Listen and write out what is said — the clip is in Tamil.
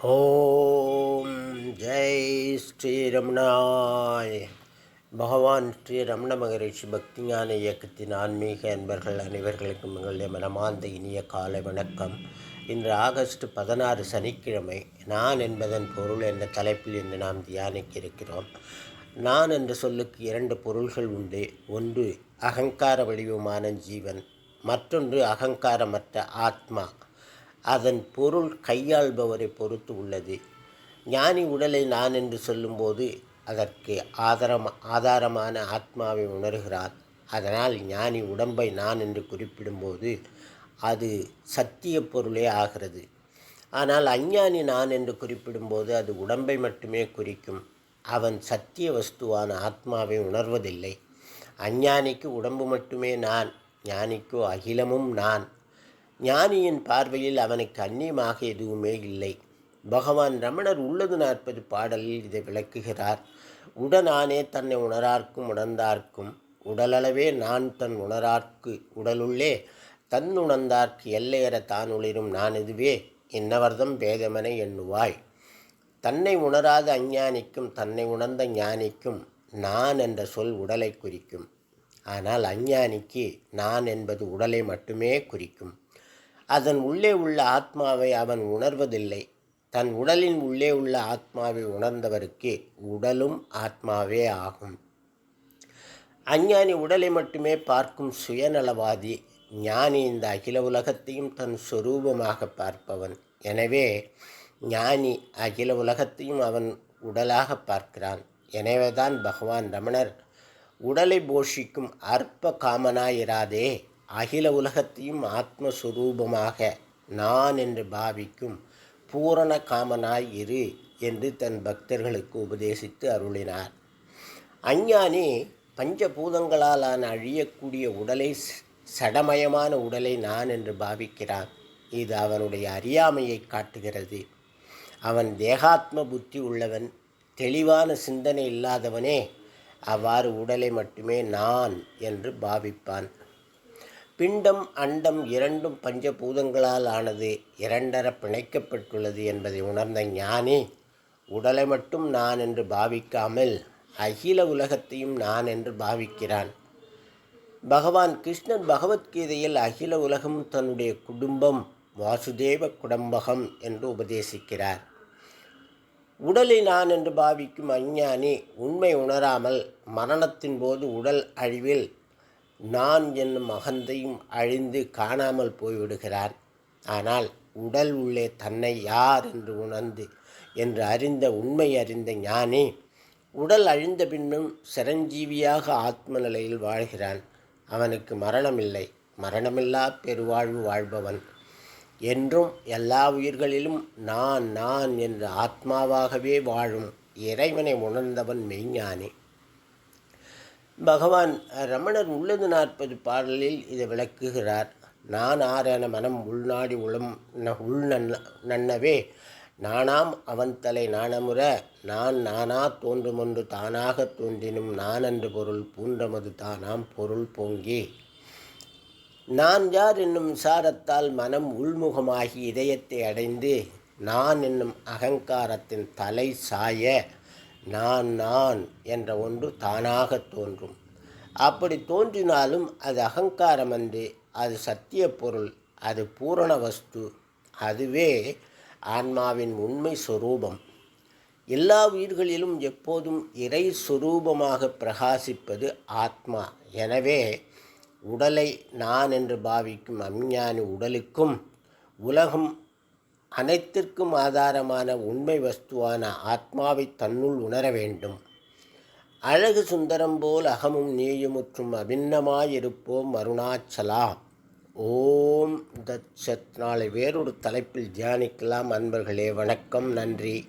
ஓம் ஜெய் ஸ்ரீரமணாய் பகவான் ஸ்ரீ ரமண மகரிஷி பக்திஞான இயக்கத்தின் ஆன்மீக அன்பர்கள் அனைவர்களுக்கும் எங்களுடைய மனமார்ந்த இனிய காலை வணக்கம். இன்று ஆகஸ்ட் பதினாறு சனிக்கிழமை நான் என்பதன் பொருள் என்ற தலைப்பில் இன்று நாம் தியானிக்க இருக்கிறோம். நான் என்ற சொல்லுக்கு இரண்டு பொருள்கள் உண்டு. ஒன்று அகங்கார வடிவமான ஜீவன். மற்றொன்று அகங்காரமற்ற ஆத்மா. அதன் பொருள் கையாள்பவரை பொறுத்து உள்ளது. ஞானி உடலை நான் என்று சொல்லும்போது அதற்கு ஆதாரம் ஆதாரமான ஆத்மாவை உணர்கிறார். அதனால் ஞானி உடம்பை நான் என்று குறிப்பிடும்போது அது சத்திய பொருளே ஆகிறது. ஆனால் அஞ்ஞானி நான் என்று குறிப்பிடும்போது அது உடம்பை மட்டுமே குறிக்கும். அவன் சத்திய வஸ்துவான ஆத்மாவை உணர்வதில்லை. அஞ்ஞானிக்கு உடம்பு மட்டுமே நான் ஞானிக்கோ அகிலமும் நான். ஞானியின் பார்வையில் அவனுக்கு அந்நியமாக எதுவுமே இல்லை. பகவான் ரமணர் உள்ளது நாற்பது பாடலில் இதை விளக்குகிறார். உடனானே தன்னை உணரார்க்கும் உணர்ந்தார்க்கும் உடலளவே நான் தன் உணரார்க்கு உடலுள்ளே தன் உணர்ந்தார்க்கு எல்லையற தான் உளிரும் நான் இதுவே என்னவர்தம் பேதமனை எண்ணுவாய். தன்னை உணராத அஞ்ஞானிக்கும் தன்னை உணர்ந்த ஞானிக்கும் நான் என்ற சொல் உடலை குறிக்கும். ஆனால் அஞ்ஞானிக்கு நான் என்பது உடலை மட்டுமே குறிக்கும். அதன் உள்ளே உள்ள ஆத்மாவை அவன் உணர்வதில்லை. தன் உடலின் உள்ளே உள்ள ஆத்மாவை உணர்ந்தவருக்கு உடலும் ஆத்மாவே ஆகும். அஞ்ஞானி உடலை மட்டுமே பார்க்கும் சுயநலவாதி ஞானி இந்த அகில உலகத்தையும் தன் சொரூபமாக பார்ப்பவன். எனவே ஞானி அகில உலகத்தையும் அவன் உடலாக பார்க்கிறான். எனவேதான் பகவான் ரமணர் உடலை போஷிக்கும் அற்ப காமனாயிராதே அகில உலகத்தையும் ஆத்மஸ்வரூபமாக நான் என்று பாவிக்கும் பூரண காமனாய் இரு என்று தன் பக்தர்களுக்கு உபதேசித்து அருளினார். அஞ்ஞானி பஞ்சபூதங்களாலான அழியக்கூடிய உடலை சடமயமான உடலை நான் என்று பாவிக்கிறான். இது அவனுடைய அறியாமையை காட்டுகிறது. அவன் தேகாத்ம புத்தி உள்ளவன் தெளிவான சிந்தனை இல்லாதவனே அவ்வாறு உடலை மட்டுமே நான் என்று பாவிப்பான். பிண்டம் அண்டம் இரண்டும் பஞ்சபூதங்களால் ஆனது இரண்டர பிணைக்கப்பட்டுள்ளது என்பதை உணர்ந்த ஞானி உடலை மட்டும் நான் என்று பாவிக்காமல் அகில உலகத்தையும் நான் என்று பாவிக்கிறான். பகவான் கிருஷ்ணன் பகவத்கீதையில் அகில உலகம் தன்னுடைய குடும்பம் வாசுதேவ குடம்பகம் என்று உபதேசிக்கிறார். உடலை நான் என்று பாவிக்கும் அஞ்ஞானி உண்மை உணராமல் மரணத்தின் போது உடல் அழிவில் நான் என்னும் அகந்தையும் அழிந்து காணாமல் போய்விடுகிறான் ஆனால் உடல் உள்ளே தன்னை யார் என்று உணர்ந்து என்று அறிந்த உண்மை அறிந்த ஞானி உடல் அழிந்த பின்னும் சிரஞ்சீவியாக ஆத்ம நிலையில் வாழ்கிறான். அவனுக்கு மரணமில்லை. மரணமில்லா பெருவாழ்வு வாழ்பவன். என்றும் எல்லா உயிர்களிலும் நான் நான் என்ற ஆத்மாவாகவே வாழும் இறைவனை உணர்ந்தவன் மெய்ஞானி. பகவான் ரமணர் உள்ளது நாற்பது பாடலில் இதை விளக்குகிறார். நான் ஆரென மனம் உள்நாடி உளம் உள் நன்னவே நானாம் அவன் தலை நாணமுற நான் நானா தோன்றுமொன்று தானாக தோன்றினும் நான் என்று பொருள் பூன்றமது தானாம் பொருள் பொங்கி. நான் யார் என்னும் விசாரத்தால் மனம் உள்முகமாகி இதயத்தை அடைந்து நான் என்னும் அகங்காரத்தின் தலை சாய நான் நான் என்ற ஒன்று தானாக தோன்றும். அப்படி தோன்றினாலும் அது அகங்காரம் அன்று அது சத்திய பொருள் அது பூரண வஸ்து அதுவே ஆன்மாவின் உண்மை சுரூபம். எல்லா உயிர்களிலும் எப்போதும் இறை சுரூபமாக பிரகாசிப்பது ஆத்மா. எனவே உடலை நான் என்று பாவிக்கும் அஞ்ஞானி உடலுக்கும் உலகம் அனைத்திற்கும் ஆதாரமான உண்மை வஸ்துவான ஆத்மாவை தன்னுள் உணர வேண்டும். அழகு சுந்தரம் போல் அகமும் நீயுமுற்றும் அபின்னமாயிருப்போம் அருணாச்சலா. ஓம் தச்சத் நாளை வேறொரு தலைப்பில் தியானிக்கலாம். அன்பர்களே வணக்கம். நன்றி.